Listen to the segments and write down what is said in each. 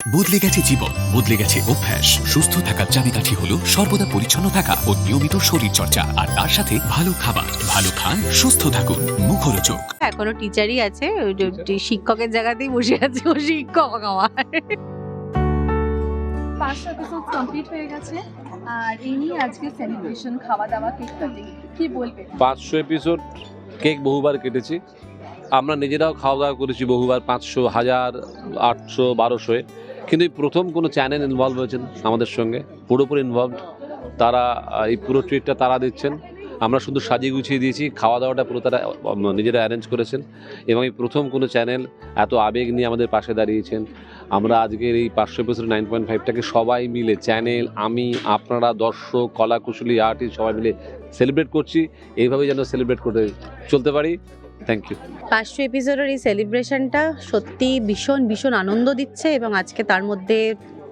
বদলে গেছে জীবন বদলে গেছে অভ্যাস। সুস্থ থাকার চাবিকাঠি হলো সর্বদা পরিচ্ছন্ন থাকা ও নিয়মিত শরীর চর্চা আর তার সাথে ভালো খাবার। ভালো খান সুস্থ থাকুন। মুখরোচক। এখনও টিচারই আছে ওই যে টি- শিক্ষকের জায়গাতেই বসে আছে ও শিক্ষক আমার। পাঁচটা এপিসোড কমপ্লিট হয়ে গেছে। আর এই নিয়ে আজকে সেলিব্রেশন খাওয়া দাওয়া কেক কাটিং কি বলবে? পাঁচশো এপিসোড কেক বহুবার কেটেছি। আমরা নিজেরাও খাওয়া দাওয়া করেছি বহুবার পাঁচশো হাজার আটশো বারোশোয় কিন্তু এই প্রথম কোনো চ্যানেল ইনভলভ হয়েছেন আমাদের সঙ্গে? পুরোপুরি ইনভলভ তারা এই পুরো ট্রিটটা তারা দিচ্ছেন। আমরা শুধু সাজিয়ে গুছিয়ে দিয়েছি খাওয়া দাওয়াটা পুরো তারা নিজেরা অ্যারেঞ্জ করেছেন। এবং এই প্রথম কোনো চ্যানেল এত আবেগ নিয়ে আমাদের পাশে দাঁড়িয়েছেন। আমরা আজকের এই পাঁচশো এপিসোড নাইন পয়েন্ট ফাইভটাকে সবাই মিলে চ্যানেল আমি, আপনারা, দর্শক, কলাকুশলী আর্টিস্ট সবাই মিলে সেলিব্রেট করছি। এইভাবেই যেন সেলিব্রেট করে চলতে পারি। থ্যাংক ইউ পাঁচশো এপিসোডের এই সেলিব্রেশনটা সত্যি ভীষণ ভীষণ আনন্দ দিচ্ছে এবং আজকে তার মধ্যে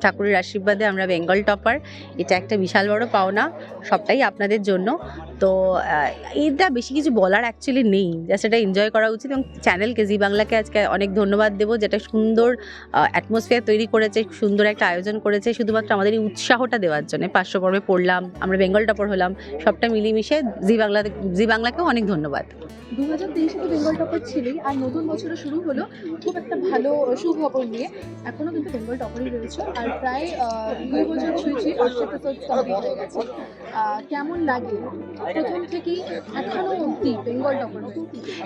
ঠাকুরের আশীর্বাদে আমরা বেঙ্গল টপার। এটা একটা বিশাল বড় পাওনা সবটাই আপনাদের জন্য। তো এটা বেশি কিছু বলার অ্যাকচুয়ালি নেই। জাস্ট এটা এনজয় করা উচিত এবং চ্যানেলকে জি বাংলাকে আজকে অনেক ধন্যবাদ দেবো। যেটা সুন্দর অ্যাটমসফিয়ার তৈরি করেছে, সুন্দর একটা আয়োজন করেছে। শুধুমাত্র আমাদের এই উৎসাহটা দেওয়ার জন্য। পাঁচশো পর্বে পড়লাম, আমরা বেঙ্গল টপার হলাম, সবটা মিলিয়ে জি বাংলা, জি বাংলাকেও অনেক ধন্যবাদ। দু হাজার তেইশে তো বেঙ্গল টপার ছিলই, আর নতুন বছরে শুরু হলো। খুব একটা ভালো সুখবর নিয়ে। এখনও কিন্তু বেঙ্গল টপারই রয়েছে। আর প্রায় দুই বছর ছুঁই ছুঁই কমপ্লিট হয়ে গেছে। কেমন লাগে? প্রথম এখনও বেঙ্গল টপার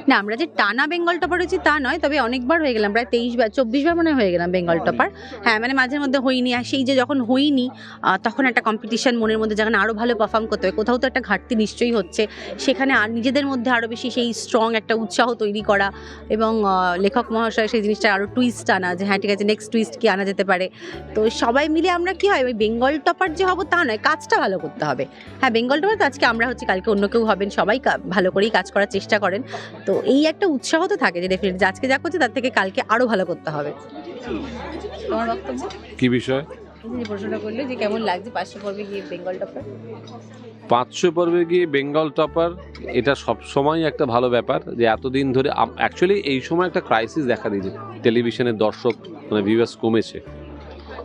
না, আমরা যে টানা বেঙ্গল টপার হয়েছি তা নয়, তবে অনেকবার হয়ে গেলাম, প্রায় তেইশ বার চব্বিশ বার মনে হয়ে গেলাম বেঙ্গল টপার। হ্যাঁ মানে মাঝে মধ্যে হইনি আর সেই যে যখন হইনি তখন একটা কম্পিটিশন মনের মধ্যে যখন আরও ভালো পারফর্ম করতে হবে কোথাও তো একটা ঘাটতি নিশ্চয়ই হচ্ছে। সেখানে আর নিজেদের মধ্যে আরও বেশি সেই স্ট্রং একটা উৎসাহ তৈরি করা এবং লেখক মহাশয় সেই জিনিসটা আরও টুইস্ট আনা যে হ্যাঁ ঠিক আছে নেক্সট টুইস্ট কি আনা যেতে পারে। তো সবাই মিলে আমরা কি হয়, ওই বেঙ্গল টপার যে হব তা নয়, কাজটা ভালো করতে হবে। হ্যাঁ বেঙ্গল টপার তো আজকে আমরা হচ্ছে কালকে অন্য কেউ হবেন সবাই ভালো করেই কাজ করার চেষ্টা করেন। তো এই একটা উৎসাহ তো থাকে যে ডেফিনেটলি আজকে যা করছে তার থেকে কালকে আরও ভালো করতে হবে। তোমার বক্তব্য? কি বিষয়? যে প্রশ্নটা করলে যে কেমন লাগছে পাঁচশো পর্বে গিয়ে বেঙ্গল টপার? পাঁচশো পর্বে গিয়ে বেঙ্গল টপার এটা সব সময় একটা ভালো ব্যাপার যে এতদিন ধরে অ্যাকচুয়ালি এই সময় একটা ক্রাইসিস দেখা দিয়েছে। টেলিভিশনের দর্শক মানে ভিউয়ার্স কমেছে।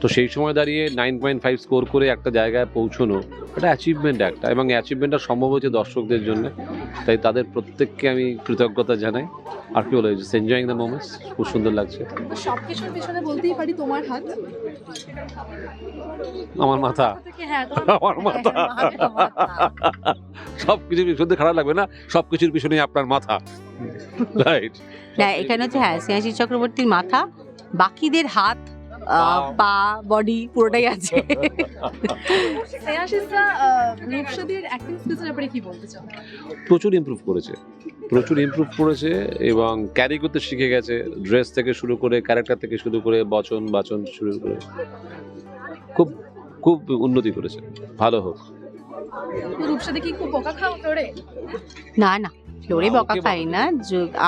তো সেই সময় দাঁড়িয়ে নাইন পয়েন্ট ফাইভ স্কোর করে একটা জায়গায় পৌঁছানো এটা অ্যাচিভমেন্ট একটা এবং অ্যাচিভমেন্টটা সম্ভব হয়েছে দর্শকদের জন্য। তাই তাদের প্রত্যেককে আমি কৃতজ্ঞতা জানাই। আর কি বলে এনজয়িং দ্য মোমেন্টস খুব সুন্দর লাগছে। সব কিছুর পেছনে বলতেই পারি তোমার হাত? আমার মাথা। হ্যাঁ আমার মাথা। সব কিছুর শুনতে খারাপ লাগবে না সব কিছুর পিছনে আপনার মাথা। রাইট না এখানে হচ্ছে হ্যাঁ স্নেহাশিস চক্রবর্তীর মাথা বাকিদের হাত পা। বডি পুরোটাই আছে। শ্রেয়াশিসরা রূপসাদির অ্যাক্টিং স্কিলসের ব্যাপারে কি বলতে চাও? প্রচুর ইমপ্রুভ করেছে। প্রচুর ইমপ্রুভ করেছে এবং ক্যারি করতে শিখে গেছে। ড্রেস থেকে শুরু করে ক্যারেক্টার থেকে শুরু করে বচন বাচন শুরু করে। খুব খুব উন্নতি করেছে। ভালো হোক। রূপসাদি কি খুব বকা খাও ফ্লোরে না না। ফ্লোরে বকা খাই না।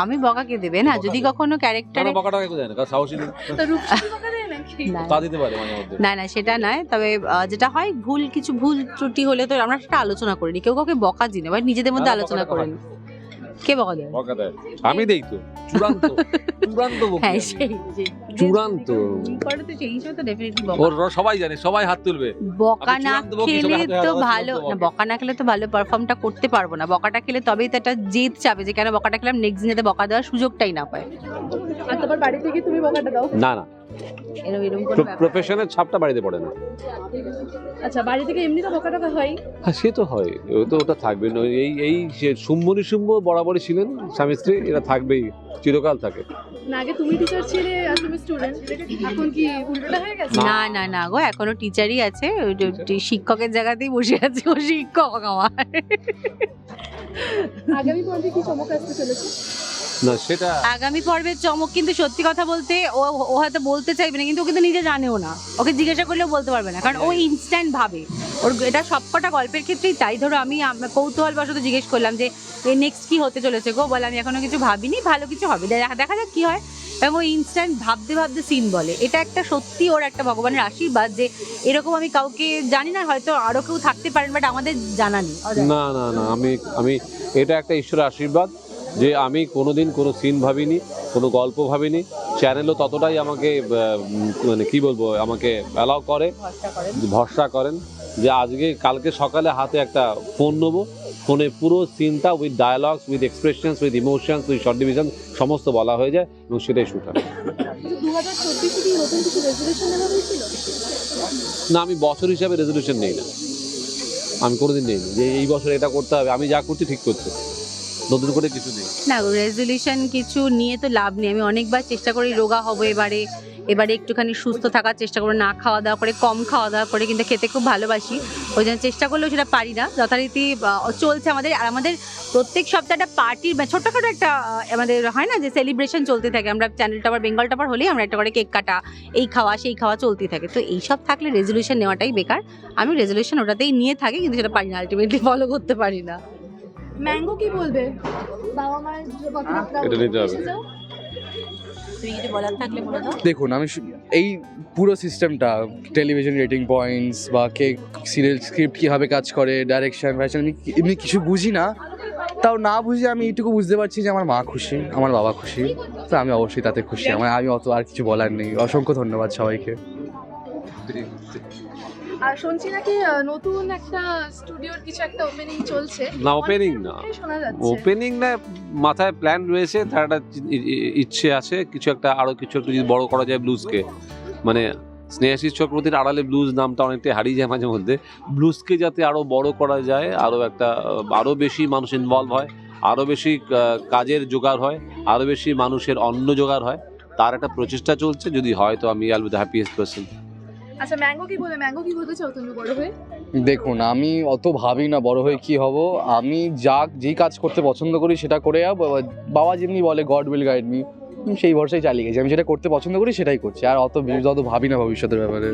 আমি বকা কে দেবে না? যদি কখনো ক্যারেক্টারে বকাটা কেউ দেয় না কারণ সাহসী তো রূপসাদি তা দিতে পারে মাঝে মধ্যে। না না সেটা নয়। তবে যেটা হয় ভুল কিছু ভুল ত্রুটি হলে তো আমরা সেটা আলোচনা করিনি। কেউ কাউকে বকা দিই না বা নিজেদের মধ্যে না, না, আলোচনা বকাটা করে নি কে বকা দেয়? বকা দেয়। আমি দেই তো। চূড়ান্ত চূড়ান্ত বকি হ্যাঁ সেই চূড়ান্ত। ভুল তো সেই হিসেবে তো ডেফিনেটলি বকা। ওরা সবাই জানে সবাই হাত তুলবে। বকা না খেলে তো ভালো না বকা। না খেলে তো ভালো পারফর্মটা করতে পারব না। বকাটা খেলে তবেই তো একটা জেদ চাবে যে কেন বকাটা খেলাম নেক্সট দিন যাতে বকা দেওয়ার সুযোগটাই না পায়। আর তোমার বাড়ি থেকে তুমি বকাটা দাও। না না। এরকম এরকম কোনো প্রফেশনের ছাপটা বাড়িতে পড়ে না। আচ্ছা বাড়ি থেকে এমনি তো বকা টকা হয়? হ্যাঁ সে তো হয়। ও তো ওটা থাকবে না। এই এই যে শুম্ভ নিশুম্ভ বরাবরই ছিলেন স্বামী স্ত্রী এরা থাকবেই চিরকাল থাকে। না আগে তুমি টিচার ছিলে আর তুমি স্টুডেন্ট এখন কি উল্টোটা হয়ে গেছে? না। না না গো এখনও টিচারই আছে। ওই যে শিক্ষকের জায়গাতেই বসে আছে ও শিক্ষক আমার। আগামী পর্বে কি চমক আসতে চলেছে? না সেটা আগামী পর্বের চমক কিন্তু সত্যি কথা বলতে ও ও হয়তো বলতে চাইবে না কিন্তু ও কিন্তু নিজে জানেও না। ওকে জিজ্ঞাসা করলেও বলতে পারবে না কারণ ও ইনস্ট্যান্ট ভাবে। ওর এটা সবকটা গল্পের ক্ষেত্রেই তাই। ধরো আমি আম- কৌতূহলবশত জিজ্ঞেস করলাম যে নেক্সট কি হতে চলেছে গো? বলে আমি এখনও কিছু ভাবিনি ভালো কিছু হবে। দেখা দেখা যাক কি হয়। এবং ও ইনস্ট্যান্ট ভাবতে ভাবতে সিন বলে। এটা একটা সত্যি ওর একটা ভগবানের আশীর্বাদ যে এরকম আমি কাউকে জানি না হয়তো আরও কেউ থাকতে পারেন বাট আমাদের জানা নেই। না না না আমি আমি এটা একটা ঈশ্বরের আশীর্বাদ। যে আমি কোনোদিন কোনো সিন ভাবিনি, কোনো গল্প ভাবিনি। চ্যানেলও ততটাই আমাকে মানে কি বলব, আমাকে অ্যালাউ করে, ভরসা করেন যে আজকে, কালকে সকালে হাতে একটা ফোন নেব। ফোনে পুরো সিনটা with dialogues with expressions with emotions with short division সমস্ত বলা হয়ে যায় এবং সেটাই শ্যুট হয়। না, আমি বছর হিসাবে রেজলিউশন নেই না। আমি কোনোদিন নেই যে এই বছর এটা করতে হবে, আমি যা করছি ঠিক করছি। নতুন করে কিছু নেই। না রেজলিউশন কিছু নিয়ে তো লাভ নেই। আমি অনেকবার চেষ্টা করি রোগা হব এবারে। এবারে একটুখানি সুস্থ থাকার চেষ্টা করব, না খাওয়া দাওয়া করে, কম খাওয়া দাওয়া করে, কিন্তু খেতে খুব ভালোবাসি। ওই জন্য চেষ্টা করলেও সেটা পারি না। যথারীতি চলছে আমাদের। আর আমাদের প্রত্যেক সপ্তাহে একটা পার্টির ছোট্টখাটো একটা আমাদের হয় না যে সেলিব্রেশন চলতে থাকে। আমরা চ্যানেল টাপার বেঙ্গল টাপার হলেই আমরা একটা করে কেক কাটা, এই খাওয়া, সেই খাওয়া চলতেই থাকে। তো এইসব থাকলে রেজলিউশন নেওয়াটাই বেকার। আমি রেজলিউশন ওটাতেই নিয়ে থাকি, কিন্তু সেটা পারি না। আলটিমেটলি ফলো করতে পারি না। ম্যাঙ্গো কি বলবে? বাবা মায়ের যে কথাবার্তা এটা নিতে হবে। দেখুন আমি এই পুরো সিস্টেমটা টেলিভিশন রেটিং পয়েন্টস বা কে সিরিয়াল স্ক্রিপ্ট কীভাবে কাজ করে ডাইরেকশন ফ্যাশন আমি এমনি কিছু বুঝি না। তাও না বুঝে আমি এইটুকু বুঝতে পারছি যে আমার মা খুশি আমার বাবা খুশি। তো আমি অবশ্যই তাতে খুশি। আমার আমি অত আর কিছু বলার নেই। অসংখ্য ধন্যবাদ সবাইকে। আর শুনছি নাকি নতুন একটা স্টুডিওর কিছু একটা ওপেনিং চলছে। না ওপেনিং না। ওপেনিং না মাথায় প্ল্যান রয়েছে তার একটা ইচ্ছে আছে কিছু একটা আরও কিছু একটু যদি বড় করা যায় ব্লুজকে মানে স্নেহাশিস চক্রবর্তীর আড়ালে ব্লুজ নামটা অনেকটাই হারিয়ে যায় মাঝে মধ্যে। ব্লুজকে যাতে আরও বড় করা যায় আরও একটা আহ, আরও বেশি মানুষ ইনভলভ হয় আরও বেশি কাজের জোগাড় হয় আরও বেশি মানুষের অন্ন জোগাড় হয় তার একটা প্রচেষ্টা চলছে। যদি হয় তো আমি আল দ্য হ্যাপিয়েস্ট পার্সন আচ্ছা ম্যাঙ্গো কি বলে? ম্যাঙ্গো কি চাও তুমি বড় হয়ে? দেখুন, আমি অত ভাবি না বড় হয়ে কি হব। আমি যা, যেই কাজ করতে পছন্দ করি সেটা করে বাবা যেমনি বলে গড উইল গাইড মি সেই ভরসায় চালিয়ে গেছি। আমি যেটা করতে পছন্দ করি সেটাই করছি। আর অত অত ভাবি না ভবিষ্যতের ব্যাপারে।